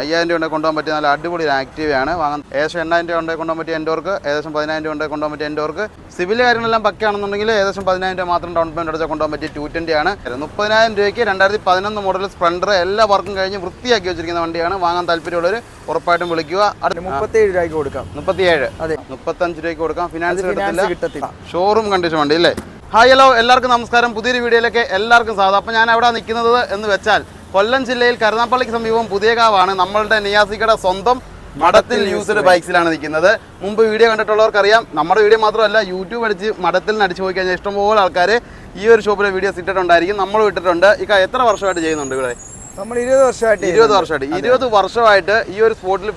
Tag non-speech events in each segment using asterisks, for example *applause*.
അയ്യായിരം രൂപ കൊണ്ടുപോകാൻ പറ്റിയ നല്ല അടിപൊളി ഒരു ആക്റ്റീവയാണ് വാങ്ങാൻ ഏകദേശം എണ്ണായിരം രൂപ കൊണ്ടുപോകാൻ പറ്റിയ എൻഡോർക്ക് ഏകദേശം പതിനായിരം രൂപ കൊണ്ടുപോകാൻ പറ്റിയ എൻഡോർക്ക് സിവിൽ കാര്യങ്ങളെല്ലാം പക്കയാണെന്നുണ്ടെങ്കിൽ ഏകദേശം പതിനായിരം രൂപ മാത്രം ഡൗൺ പേയ്മെന്റ് അടച്ചാൽ കൊണ്ടുപോകാൻ പറ്റിയ ടു ട്വന്റി ആണ്. മുപ്പതിനായിരം രൂപയ്ക്ക് രണ്ടായിരത്തി പതിനൊന്ന് മോഡൽ സ്പ്ലൻഡർ എല്ലാ വർക്കും കഴിഞ്ഞ് വൃത്തിയാക്കി വെച്ചിരിക്കുന്ന വണ്ടിയാണ്. വാങ്ങാൻ താല്പര്യമുള്ളവർ ഉറപ്പായിട്ടും വിളിക്കുക. അടുത്ത മുപ്പത്തേഴ് രൂപയ്ക്ക് കൊടുക്കാം. മുപ്പത്തിയേഴ്. അതെ. മുപ്പത്തഞ്ച് രൂപയ്ക്ക് കൊടുക്കാം. ഫിനാൻസ് കിട്ടത്തില്ല. ഷോറൂം കണ്ടീഷൻ വണ്ടി അല്ലേ? ഹായ് ഹലോ എല്ലാവർക്കും നമസ്കാരം. പുതിയൊരു വീഡിയോയിലേക്ക് എല്ലാവർക്കും സ്വാഗതം. അപ്പോൾ ഞാൻ എവിടെ നിൽക്കുന്നത് എന്ന് വെച്ചാൽ കൊല്ലം ജില്ലയിൽ കരുനാപ്പള്ളിക്ക് സമീപം പുതിയകാവാണ് നമ്മളുടെ നിയാസിക്കയുടെ സ്വന്തം മഠത്തിൽ യൂസ്ഡ് ബൈക്സിലാണ് നിൽക്കുന്നത്. മുമ്പ് വീഡിയോ കണ്ടിട്ടുള്ളവർക്കറിയാം. നമ്മുടെ വീഡിയോ മാത്രമല്ല യൂട്യൂബ് അടിച്ച് മഠത്തിൽ നിന്ന് അടിച്ച് പോയി കഴിഞ്ഞാൽ ഇഷ്ടംപോലെ ആൾക്കാർ ഈ ഒരു ഷോപ്പിലെ വീഡിയോസ് ഇട്ടിട്ടുണ്ടായിരിക്കും. നമ്മൾ ഇട്ടിട്ടുണ്ട്. ഇക്ക എത്ര വർഷമായിട്ട് ചെയ്യുന്നുണ്ട് ഇവിടെ? നമ്മൾ ഇരുപത് വർഷമായിട്ട് ഇരുപത് വർഷമായിട്ട്. ഇരുപത് വർഷമായിട്ട് ഈ ഒരു സ്പോട്ടിൽ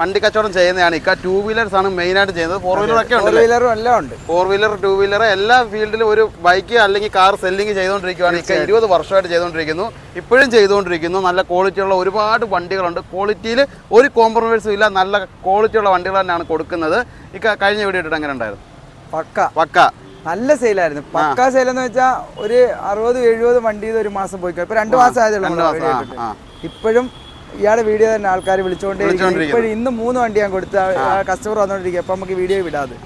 വണ്ടി കച്ചവടം ചെയ്യുന്നതാണ്. ഇക്ക ടൂ വീലേഴ്സ് ആണ് മെയിൻ ആയിട്ട് ചെയ്യുന്നത്. ഫോർ വീലർ ഒക്കെ ഉണ്ട് വീലറും എല്ലാം ഉണ്ട്. ഫോർ വീലർ ടൂ വീലർ എല്ലാ ഫീൽഡിലും ഒരു ബൈക്ക് അല്ലെങ്കിൽ കാർ സെല്ലിംഗ് ചെയ്തുകൊണ്ടിരിക്കുകയാണ് ഇക്ക ഇരുപത് വർഷമായിട്ട് ചെയ്തുകൊണ്ടിരിക്കുന്നു. ഇപ്പോഴും ചെയ്തുകൊണ്ടിരിക്കുന്നു. നല്ല ക്വാളിറ്റിയുള്ള ഒരുപാട് വണ്ടികളുണ്ട്. ക്വാളിറ്റിയിൽ ഒരു കോംപ്രമൈസും ഇല്ല. നല്ല ക്വാളിറ്റിയുള്ള വണ്ടികൾ തന്നെയാണ് കൊടുക്കുന്നത്. ഇക്ക കഴിഞ്ഞ വീഡിയോ ഇട്ടിട്ട് എങ്ങനെ ഉണ്ടായിരുന്നു? പക്ക. പക്ക. നല്ല സെയിലായിരുന്നു. പക്ക സെയിൽ എന്ന് വെച്ചാൽ ഒരു അറുപത് എഴുപത് വണ്ടി ഒരു മാസം പോയി. ഇപ്പൊ രണ്ടു മാസം ആയതേ രണ്ട് ഉള്ളൂ മാസം, ആ, ഇപ്പോഴും ഇയാളുടെ വീഡിയോ തന്നെ ആൾക്കാർ വിളിച്ചുകൊണ്ടിരിക്കുന്നു. ഇപ്പോഴും ഇന്ന് മൂന്ന് വണ്ടി ഞാൻ കൊടുത്ത കസ്റ്റമർ വന്നോണ്ടിരിക്കും അപ്പൊ നമുക്ക് വീഡിയോ വിടാതെ.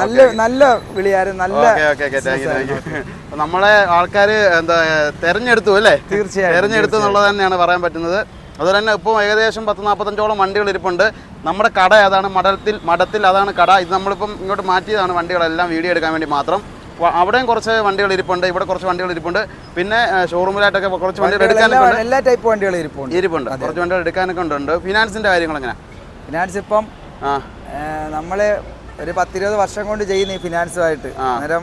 നല്ല നല്ല വിളിയായിരുന്നു. നല്ല നമ്മളെ ആൾക്കാർ എന്താ തെരഞ്ഞെടുത്തു അല്ലേ? തീർച്ചയായും തെരഞ്ഞെടുത്തു എന്നുള്ളത് തന്നെയാണ് പറയാൻ പറ്റുന്നത്. അതുപോലെ തന്നെ ഇപ്പോൾ ഏകദേശം പത്ത് നാൽപ്പത്തഞ്ചോളം വണ്ടികൾ ഇരിപ്പുണ്ട്. നമ്മുടെ കട അതാണ് മഠത്തിൽ മഠത്തിൽ അതാണ് കട. ഇത് നമ്മളിപ്പം ഇങ്ങോട്ട് മാറ്റിയതാണ് വണ്ടികളെല്ലാം വീഡിയോ എടുക്കാൻ വേണ്ടി മാത്രം. അവിടെയും കുറച്ച് വണ്ടികൾ ഇരിപ്പുണ്ട് ഇവിടെ കുറച്ച് വണ്ടികൾ ഇരിപ്പുണ്ട്. പിന്നെ ഷോറൂമിലായിട്ടൊക്കെ കുറച്ച് വണ്ടികൾ എടുക്കാനൊക്കെ എല്ലാ ടൈപ്പ് വണ്ടികളും ഇരിപ്പുണ്ട്. ഇരിപ്പുണ്ട്. കുറച്ച് വണ്ടികൾ എടുക്കാനൊക്കെ ഉണ്ട് ഫിനാൻസിന്റെ കാര്യങ്ങൾ എങ്ങനെ? ഫിനാൻസ് ഇപ്പം ആ. നമ്മൾ ഒരു പത്തിരുപത് വർഷം കൊണ്ട് ചെയ്യുന്ന ഈ ഫിനാൻസുമായിട്ട്. അന്നേരം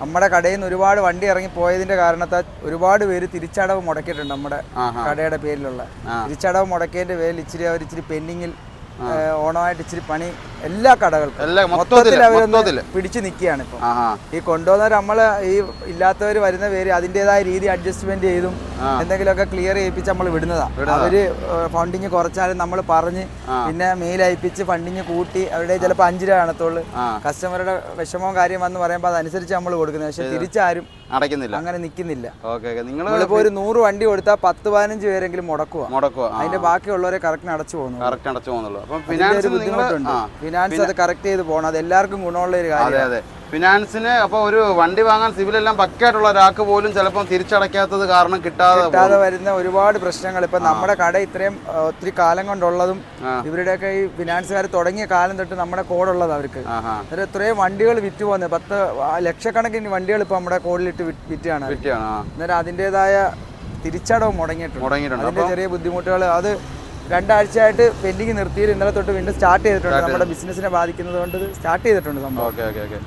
നമ്മുടെ കടയിൽ നിന്ന് ഒരുപാട് വണ്ടി ഇറങ്ങി പോയതിന്റെ കാരണത്താൽ ഒരുപാട് പേര് തിരിച്ചടവ് മുടക്കിയിട്ടുണ്ട് നമ്മുടെ കടയുടെ പേരിലുള്ള. തിരിച്ചടവ് മുടക്കിയതിന്റെ പേരിൽ ഇച്ചിരി അവർ ഇച്ചിരി പെൻഡിങ്ങിൽ ഓണമായിട്ട് ഇച്ചിരി പണി എല്ലാ കടകൾക്കും. മൊത്തത്തിൽ അവരൊന്ന് പിടിച്ചു നിൽക്കുകയാണ് ഇപ്പൊ. ഈ കൊണ്ടുവന്നവർ നമ്മൾ ഈ ഇല്ലാത്തവർ വരുന്ന പേര് അതിന്റെതായ രീതി അഡ്ജസ്റ്റ്മെന്റ് ചെയ്തും എന്തെങ്കിലുമൊക്കെ ക്ലിയർ ചെയ്യിപ്പിച്ച് നമ്മൾ വിടുന്നതാ. അവർ ഫണ്ടിങ് കുറച്ചാലും നമ്മൾ പറഞ്ഞ് പിന്നെ മെയിൽ അയപ്പിച്ച് ഫണ്ടിങ് കൂട്ടി അവരുടെ ചിലപ്പോൾ അഞ്ച് രൂപ കാണത്തുള്ളൂ. കസ്റ്റമറുടെ വിഷമവും കാര്യം വന്ന് പറയുമ്പോൾ അതനുസരിച്ച് നമ്മൾ കൊടുക്കുന്നത്. പക്ഷെ തിരിച്ചാരും അടയ്ക്കുന്നില്ല. അങ്ങനെ നിൽക്കുന്നില്ല. Okay okay. നിങ്ങൾ നമ്മളിപ്പോൾ ഒരു നൂറ് വണ്ടി കൊടുത്താൽ പത്ത് പതിനഞ്ച് പേരെങ്കിലും മുടക്കുക മുടക്കുക അതിന്റെ ബാക്കിയുള്ളവരെ കറക്റ്റ് അടച്ചു പോകുന്നു കറക്റ്റ് അടച്ചു പോകുന്നുള്ളൂ. അപ്പം ഫിനാൻസ് നിങ്ങൾ ഫിനാൻസ് അത് കറക്റ്റ് ചെയ്ത് പോകണം. അത് എല്ലാവർക്കും ഗുണമുള്ള ഒരു അതെ കാര്യം അതെ. ഫിനാൻസിന് അപ്പോൾ ഒരു വണ്ടി വാങ്ങാൻ സിവിൽ സിവിലെല്ലാം പക്കായിട്ടുള്ള ഒരാൾക്ക് പോലും ചിലപ്പം തിരിച്ചടയ്ക്കാത്തത് കാരണം കിട്ടാതെ കിട്ടാതെ വരുന്ന ഒരുപാട് പ്രശ്നങ്ങൾ. ഇപ്പൊ നമ്മുടെ കട ഇത്രയും ഒത്തിരി കാലം കൊണ്ടുള്ളതും. ഇവരുടെയൊക്കെ ഈ ഫിനാൻസുകാർ തുടങ്ങിയ കാലം തൊട്ട് നമ്മുടെ കോഡുള്ളത് അവർക്ക്. ഇത്രയും വണ്ടികൾ വിറ്റ് പോകുന്നത് പത്ത് ലക്ഷക്കണക്കിന് വണ്ടികൾ ഇപ്പൊ നമ്മുടെ കോഡിലിട്ട് വിറ്റ് വിറ്റാണ് അന്നേരം അതിന്റെതായ തിരിച്ചടവ് മുടങ്ങിയിട്ടുണ്ട്. മുടങ്ങിയിട്ടുണ്ട്. ചെറിയ ബുദ്ധിമുട്ടുകൾ അത് രണ്ടാഴ്ചയായിട്ട് പെൻഡിങ് നിർത്തിയിട്ട് ഇന്നലെ തൊട്ട് വീണ്ടും സ്റ്റാർട്ട് ചെയ്തിട്ടുണ്ട്. നമ്മുടെ ബിസിനസിനെ ബാധിക്കുന്നത് കൊണ്ട് സ്റ്റാർട്ട് ചെയ്തിട്ടുണ്ട് സംഭവം.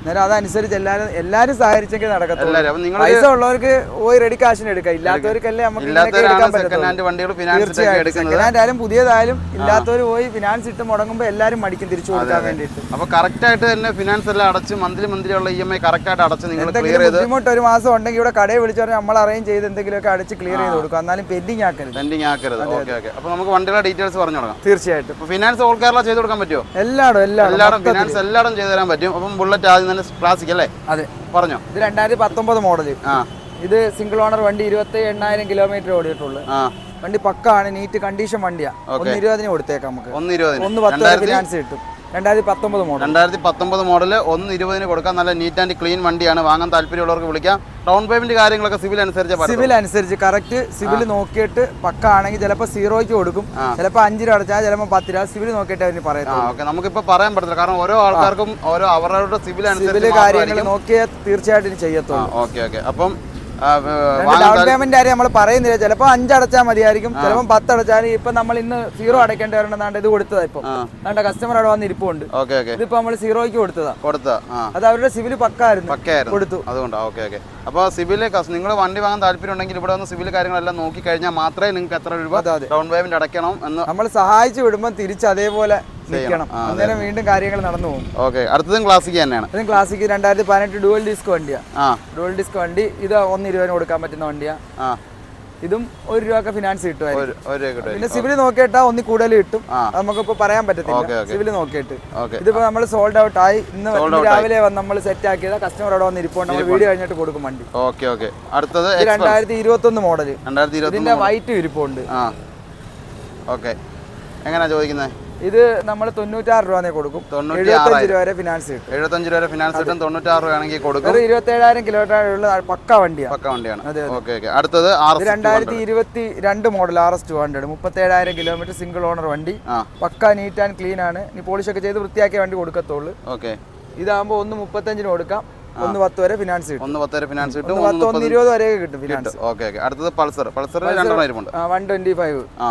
നേരം അതനുസരിച്ച് എല്ലാവരും എല്ലാവരും സഹകരിച്ചെങ്കിൽ നടക്കത്തുള്ളൂ. പൈസ ഉള്ളവർക്ക് പോയി റെഡി കാശിന് എടുക്കാം. ഇല്ലാത്തവർക്കല്ലേ നമുക്ക് എടുക്കാൻ സെക്കൻഡ് ഹാൻഡ് ആയാലും പുതിയതായാലും ഇല്ലാത്തവർ പോയി ഫിനാൻസ് ഇട്ട് മുടങ്ങുമ്പോൾ എല്ലാവരും മടിക്കും തിരിച്ചു കൊടുക്കാൻ വേണ്ടിയിട്ട്. അപ്പോൾ കറക്റ്റ് ആയിട്ട് തന്നെ ഫിനാൻസ് എല്ലാം അടച്ച് മന്ത്ലി മന്ത്ലി ഉള്ള ഇ എം ഐ കറക്റ്റ് ആയിട്ട് അടച്ച് നിങ്ങൾ ക്ലിയർ ചെയ്ത് ബുദ്ധിമുട്ട് ഒരു മാസം ഉണ്ടെങ്കിൽ ഇവിടെ കടയിൽ വിളിച്ചു പറഞ്ഞാൽ നമ്മൾ അറേഞ്ച് ചെയ്ത് എന്തെങ്കിലുമൊക്കെ അടച്ച് ക്ലിയർ ചെയ്ത് കൊടുക്കും. എന്നാലും പെൻഡിങ് ആക്കരുത്. പെൻഡിങ് ആക്കരുത്. ഓക്കെ ഓക്കെ അപ്പോൾ നമുക്ക് വണ്ടികളുടെ ഡീറ്റെയിൽസ് പറഞ്ഞു കൊടുക്കാം. തീർച്ചയായിട്ടും. ഫിനാൻസ് ഓൾ കേരള ചെയ്ത് കൊടുക്കാൻ പറ്റുമോ? എല്ലായിടും എല്ലായിടും ഫിനാൻസ് എല്ലായിടും ചെയ്തു തരാൻ പറ്റും. അപ്പം ബുള്ളറ്റ് ആദ്യം തന്നെ ക്ലാസിക് അല്ലേ? അതെ. പറഞ്ഞോ. ഇത് രണ്ടായിരത്തി പത്തൊമ്പത് മോഡൽ ആ. ഇത് സിംഗിൾ ഓണർ വണ്ടി ഇരുപത്തി എണ്ണായിരം കിലോമീറ്റർ ഓടിയിട്ടുള്ളൂ. ആ. വണ്ടി പക്കാണ് നീറ്റ് കണ്ടീഷൻ വണ്ടിയാണ് ഒന്ന് ഇരുപതിന് കൊടുത്തേക്കാം നമുക്ക്. ഒന്ന് ഇരുപതിന് ഒന്ന് പത്ത് ഫിനാൻസ് കിട്ടും. രണ്ടായിരത്തി പത്തൊമ്പത് മോഡൽ രണ്ടായിരത്തി പത്തൊമ്പത് മോഡൽ ഒന്ന് ഇരുപതിന് കൊടുക്കാൻ നല്ല നീറ്റ് ആൻഡ് ക്ലീൻ വണ്ടിയാണ്. വാങ്ങാൻ താല്പര്യമുള്ളവർക്ക് വിളിക്കാം. ഡൗൺ പേയ്മെന്റ് കാര്യങ്ങളൊക്കെ സിവിൽ അനുസരിച്ച് സിവിൽ അനുസരിച്ച് കറക്റ്റ് സിവിൽ നോക്കിയിട്ട് പക്ക ആണെങ്കിൽ ചിലപ്പോൾ സീറോയ്ക്ക് കൊടുക്കും. ചിലപ്പോൾ അഞ്ച് രൂപ അടച്ചാൽ ചിലപ്പോൾ പത്ത് രൂപ സിവിൽ നോക്കിയിട്ട് അവർ പറയാം ഓക്കെ. നമുക്കിപ്പോൾ പറയാൻ പറ്റില്ല കാരണം ഓരോ ആൾക്കാർക്കും ഓരോ അവരുടെ സിവിൽ അനുസരിച്ച് കാര്യങ്ങൾ നോക്കിയാൽ തീർച്ചയായിട്ടും ചെയ്യത്തുള്ളൂ. Okay okay. അപ്പം ഡൗൺ പേയ്മെന്റ് കാര്യം നമ്മൾ പറയുന്നില്ല. ചിലപ്പോൾ അഞ്ച് അടച്ചാൽ മതിയായിരിക്കും. ചിലപ്പോൾ പത്ത് അടച്ചാൽ ഇപ്പൊ നമ്മൾ ഇന്ന് സീറോ അടയ്ക്കേണ്ടി വരണമെന്നാണ്ട് ഇത് കൊടുത്തതാ ഇപ്പൊ. അതുകൊണ്ട് കസ്റ്റമർ അവിടെ വന്ന് ഇരിപ്പുണ്ട്. ഇതിപ്പോ നമ്മൾ സീറോയ്ക്ക് കൊടുത്തതാ. കൊടുത്ത അത് അവരുടെ സിവിൽ പക്കായിരുന്നു. കൊടുത്തു. അതുകൊണ്ടാ ഓക്കെ ഓക്കെ. അപ്പോൾ സിവിൽ നിങ്ങൾ വണ്ടി വാങ്ങാൻ താല്പര്യം ഉണ്ടെങ്കിൽ ഇവിടെ വന്ന് സിവിൽ കാര്യങ്ങളെല്ലാം നോക്കി കഴിഞ്ഞാൽ മാത്രമേ നിങ്ങൾക്ക് എത്ര രൂപ. ഡൗൺ പേയ്മെന്റ് അടയ്ക്കണം എന്ന് നമ്മൾ സഹായിച്ചു വിടുമ്പോൾ തിരിച്ച് അതേപോലെ നിൽക്കണം. അന്നേരം വീണ്ടും കാര്യങ്ങൾ നടന്നു പോകും. ഓക്കെ അടുത്തതും ക്ലാസിക് തന്നെയാണ്. അതും ക്ലാസിക് രണ്ടായിരത്തി പതിനെട്ട് ഡുവൽ ഡിസ്ക് വണ്ടിയാ. ആ. ഡുവൽ ഡിസ്ക് വണ്ടി ഇത് ഒന്ന് ഇരുപതിന് കൊടുക്കാൻ പറ്റുന്ന വണ്ടിയാ. ആ. ഇതും ഒരു രൂപ ഫിനാൻസ് കിട്ടുമായിരിക്കും. കിട്ടും പിന്നെ സിവിൽ നോക്കിയിട്ടാ ഒന്നി കൂടുതൽ കിട്ടും. നമുക്ക് ഇപ്പൊ നമുക്കിപ്പോ പറയാൻ പറ്റത്തില്ല. സിവിൽ നോക്കിയിട്ട്. ഇതിപ്പോ നമ്മൾ സോൾഡ് ഔട്ട് ആയി. ഇന്ന് രാവിലെ വന്ന് നമ്മൾ സെറ്റ് ആക്കിയത്. കസ്റ്റമർ അവിടെ വന്ന് ഇരിപ്പുണ്ട്. നമ്മൾ വീഡിയോ കഴിഞ്ഞിട്ട് കൊടുക്കും വണ്ടി. Okay okay. അടുത്തത് രണ്ടായിരത്തി ഇരുപത്തി ഒന്ന് മോഡൽ ഇതിന്റെ വൈറ്റ് ഇരിപ്പുണ്ട്. ഓക്കെ. എങ്ങനെയാ ചോദിക്കുന്നത് ഇത് നമ്മൾ തൊണ്ണൂറ്റാറ് രൂപ കൊടുക്കും. എഴുപത്തഞ്ച് രൂപ വരെ ഫിനാൻസ് കിട്ടും. എഴുപത്തഞ്ച് രൂപ ഫിനാൻസ് കിട്ടും. തൊണ്ണൂറ്റാറ് രൂപയാണെങ്കിൽ കൊടുക്കും. ഒരു ഇരുപത്തേഴായിരം കിലോമീറ്റർ ഉള്ള പക്ക വണ്ടിയാണ്. പക്ക വണ്ടിയാണ്. Okay okay. അടുത്തത് രണ്ടായിരത്തി ഇരുപത്തി രണ്ട് model R S two hundred മുപ്പത്തേഴായിരം kilometre single owner വണ്ടി. പക്ക നീറ്റ് ആൻഡ് ക്ലീൻ ആണ്. ഇനി പോളിഷ് ഒക്കെ ചെയ്ത് വൃത്തിയാക്കിയ വണ്ടി കൊടുക്കത്തുള്ളൂ. ഓക്കെ. ഇതാകുമ്പോൾ ഒന്ന് മുപ്പത്തഞ്ചിന് കൊടുക്കാം. ഒന്ന് പത്ത് വരെ ഫിനാൻസ് കിട്ടും. ഒന്ന് പത്ത് വരെ ഫിനാൻസ് കിട്ടും. ഒന്ന് ഇരുപത് വരെയൊക്കെ കിട്ടും ഫിനാൻസ് ഓക്കെ ഓക്കെ. അടുത്തത് പൾസർ. പൾസർ രണ്ടെണ്ണം വൺ ട്വന്റി ഫൈവ് ആ.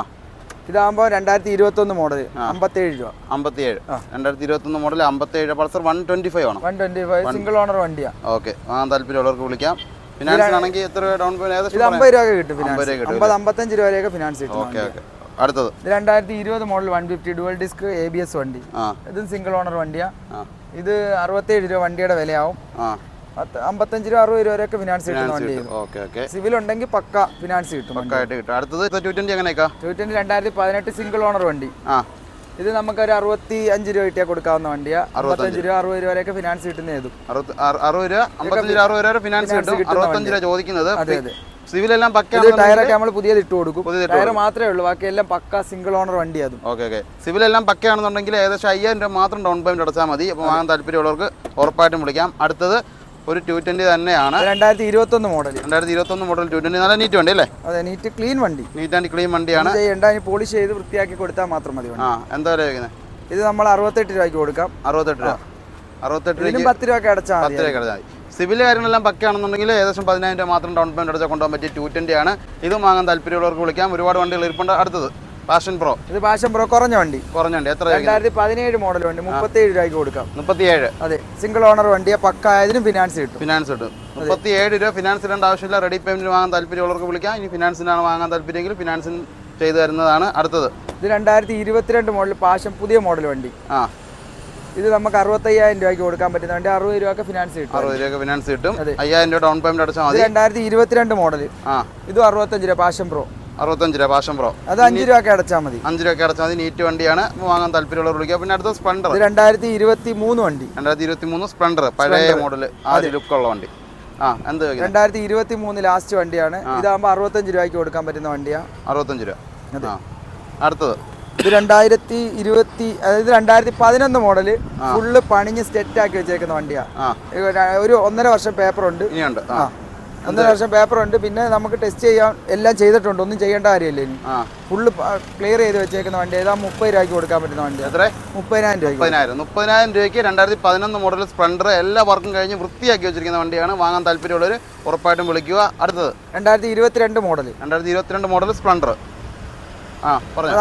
ഇതാകുമ്പോൾ രണ്ടായിരത്തി ഇരുപത്തി ഒന്ന് മോഡൽ അമ്പത്തേഴ് രൂപ. അമ്പത്തിയേഴ് രണ്ടായിരത്തി ഇരുപത്തൊന്ന് മോഡൽ അമ്പത്തേഴ് പൾസർ വൺ ട്വന്റി ഫൈവ് ആണ് one twenty five single owner വണ്ടിയാണ് ഓക്കെ ആ താല്പര്യമുള്ളവർക്ക് വിളിക്കാം. ഫിനാൻസ് ആണെങ്കിൽ എത്ര ഡൗൺ പേയ്മെന്റ് അമ്പത് രൂപ കിട്ടും അമ്പത് ഫിനാൻസ് അമ്പത്തഞ്ച് രൂപ വരെയൊക്കെ ഫിനാൻസ് കിട്ടും ഓക്കെ ഓക്കെ അടുത്തത്. രണ്ടായിരത്തി ഇരുപത് model one fifty dual disc A B S വണ്ടി. ഇതും സിംഗിൾ ഓണർ വണ്ടിയാണ് ഇത് അറുപത്തേഴ് രൂപ വണ്ടിയുടെ വിലയാവും. അമ്പത്തഞ്ച് രൂപ അറുപത് രൂപ വരെയൊക്കെ ഫിനാൻസ് കിട്ടുന്ന വണ്ടി സിവിൽ ഉണ്ടെങ്കിൽ പക്ക ഫിനാൻസ് കിട്ടും അടുത്തത് ടു ട്വന്റി എങ്ങനെയൊക്കെ? ടൂറ്റന്റെ രണ്ടായിരത്തി പതിനെട്ട് സിംഗിൾ ഓണർ വണ്ടി. ഇത് നമുക്കൊരു അറുപത്തി അഞ്ച് രൂപ കിട്ടിയാൽ കൊടുക്കാവുന്ന വണ്ടിയാ. അറുപത്തഞ്ച്. രൂപ അറുപത് രൂപ വരെയൊക്കെ ഫിനാൻസ് കിട്ടുന്ന ഏതും. അറുപത് രൂപ അമ്പത്തഞ്ച് രൂപ അറുപത് രൂപ ഫിനാൻസ് കിട്ടും. അറുപത്തഞ്ച് രൂപ ചോദിക്കുന്നത്. അതെ അതെ. സിവിലെല്ലാം പക്കയാണ് ടയറൊക്കെ നമ്മൾ പുതിയത് ഇട്ട് കൊടുക്കും. ടയർ മാത്രമേ ഉള്ളൂ ബാക്കി എല്ലാം പക്ക സിംഗിൾ ഓണർ വണ്ടി അതും. Okay okay. സിവിലെല്ലാം പക്കയാണെന്നുണ്ടെങ്കിൽ ഏകദേശം അയ്യായിരം രൂപ മാത്രം ഡൗൺ പേയ്മെന്റ് അടച്ചാൽ മതി. അപ്പോൾ വാങ്ങാൻ താല്പര്യമുള്ളവർക്ക് ഉറപ്പായിട്ടും വിളിക്കാം. അടുത്തത് ഒരു ടു ട്വന്റി തന്നെയാണ്. രണ്ടായിരത്തി ഇരുപത്തൊന്ന് മോഡൽ രണ്ടായിരത്തി ഇരുപത്തൊന്ന് മോഡൽ ടു ട്വന്റി നല്ല നീറ്റ് വണ്ടി അല്ലേ? അതെ നീറ്റ് ക്ലീൻ വണ്ടി. നീറ്റ് ആൻഡ് ക്ലീൻ വണ്ടിയാണ്. പോളിഷ് ചെയ്ത് വൃത്തിയാക്കി കൊടുത്താൽ മാത്രം മതി ആ എന്താ വില ഇത് നമ്മൾ അറുപത്തെട്ട് രൂപയ്ക്ക് കൊടുക്കാം. അറുപത്തെട്ട് രൂപ. അറുപത്തെട്ട് രൂപ പത്ത് രൂപ അടച്ചാൽ പത്ത് രൂപ അടച്ചാൽ സിവിൽ കാര്യങ്ങളെല്ലാം പക്കയാണെന്നുണ്ടെങ്കിൽ ഏകദേശം പതിനായിരം രൂപ മാത്രം ഡൗൺ പേയ്മെന്റ് അടച്ചാൽ കൊണ്ടുപോകാൻ പറ്റിയ ടു ട്വന്റി ആണ്. ഇത് വാങ്ങാൻ താല്പര്യമുള്ളവർക്ക് വിളിക്കാം. ഒരുപാട് വണ്ടികൾ ഇരിപ്പുണ്ട്. അടുത്തത്. പാഷൻ പ്രോ ഇത് പാഷൻ പ്രോ കുറഞ്ഞ വണ്ടി. കുറഞ്ഞ വണ്ടി. എത്ര രണ്ടായിരത്തി പതിനേഴ് മോഡൽ വണ്ടി മുപ്പത്തേഴ് രൂപയ്ക്ക് കൊടുക്കാം. മുപ്പത്തിയേഴ്. അതെ സിംഗിൾ ഓണർ വണ്ടിയെ പക്ക ആയതിനും ഫിനാൻസ് കിട്ടും. ഫിനാൻസ് കിട്ടും. മുപ്പത്തി ഏഴ് രൂപ ഫിനാൻസ് ഇടേണ്ട ആവശ്യമില്ല. റെഡി പേയ്മെന്റ് വാങ്ങാൻ താല്പര്യമുള്ളവർക്ക് വിളിക്കാം. ഇനി ഫിനാൻസിനാണ് വാങ്ങാൻ താല്പര്യമെങ്കിൽ ഫിനാൻസിന് ചെയ്തു തരുന്നതാണ് അടുത്തത്. ഇത് രണ്ടായിരത്തി ഇരുപത്തിരണ്ട് മോഡൽ പാഷൻ പുതിയ മോഡൽ വണ്ടി. ആ. ഇത് നമുക്ക് അറുപത്തയ്യായിരം രൂപയ്ക്ക് കൊടുക്കാൻ പറ്റുന്ന വണ്ടി. അറുപത് രൂപ ഫിനാൻസ് കിട്ടും. അറുപത് രൂപ ഫിനാൻസ് കിട്ടും. അയ്യായിരം രൂപ ഡൗൺ പേയ്മെന്റ് അടച്ചാൽ മതി. രണ്ടായിരത്തി ഇരുപത്തിരണ്ട് മോഡൽ ആ. ഇത് അറുപത്തഞ്ച് രൂപ പാഷൻ പ്രോ അറുപത്തഞ്ച് രൂപ പാഷൻ പ്രോ. അത് അഞ്ച് രൂപ അടച്ചാൽ മതി. അഞ്ച് രൂപ അടച്ചാൽ മതി. നീറ്റ് വണ്ടിയാണ്. വാങ്ങാൻ താല്പര്യമുള്ളവർ വിളിക്കുക പിന്നെ അടുത്ത സ്പ്ലണ്ടർ രണ്ടായിരത്തി ഇരുപത്തി മൂന്ന് വണ്ടി. രണ്ടായിരത്തി ഇരുപത്തി മൂന്ന് സ്പ്ലണ്ടർ പഴയ മോഡൽ ആ ലുക്ക് ലുക്കുള്ള വണ്ടി. ആ എന്ത് രണ്ടായിരത്തി ഇരുപത്തി മൂന്ന് ലാസ്റ്റ് വണ്ടിയാണ് ഇതാകുമ്പോൾ അറുപത്തഞ്ച് രൂപയ്ക്ക് കൊടുക്കാൻ പറ്റുന്ന വണ്ടിയാണ് അറുപത്തഞ്ച് രൂപ. അടുത്തത്. ഇത് രണ്ടായിരത്തി ഇരുപത്തി അതായത് രണ്ടായിരത്തി പതിനൊന്ന് മോഡൽ ഫുള്ള് പണിഞ്ഞ് സെറ്റ് ആക്കി വെച്ചേക്കുന്ന വണ്ടിയാണ് ഒരു ഒന്നര വർഷം പേപ്പർ ഉണ്ട്. ഇനിയുണ്ട്. ആ. ഒന്നര വർഷം പേപ്പർ ഉണ്ട് പിന്നെ നമുക്ക് ടെസ്റ്റ് ചെയ്യാൻ എല്ലാം ചെയ്തിട്ടുണ്ട്. ഒന്നും ചെയ്യേണ്ട കാര്യമില്ല ഇനി. ഫുള്ള് ക്ലിയർ ചെയ്ത് വെച്ചേക്കുന്ന വണ്ടി. ഏതാ മുപ്പത് രൂപയ്ക്ക് കൊടുക്കാൻ പറ്റുന്ന വണ്ടി എത്ര? മുപ്പതിനായിരം രൂപ മുപ്പതിനായിരം. മുപ്പതിനായിരം രൂപയ്ക്ക് രണ്ടായിരത്തി പതിനൊന്ന് മോഡൽ സ്പ്ലണ്ടർ എല്ലാ വർക്കും കഴിഞ്ഞ് വൃത്തിയാക്കി വെച്ചിരിക്കുന്ന വണ്ടിയാണ്. വാങ്ങാൻ താല്പര്യമുള്ളവർ ഉറപ്പായിട്ടും വിളിക്കുക. അടുത്തത്. രണ്ടായിരത്തി ഇരുപത്തിരണ്ട് മോഡൽ രണ്ടായിരത്തി ഇരുപത്തിരണ്ട് മോഡൽ അത്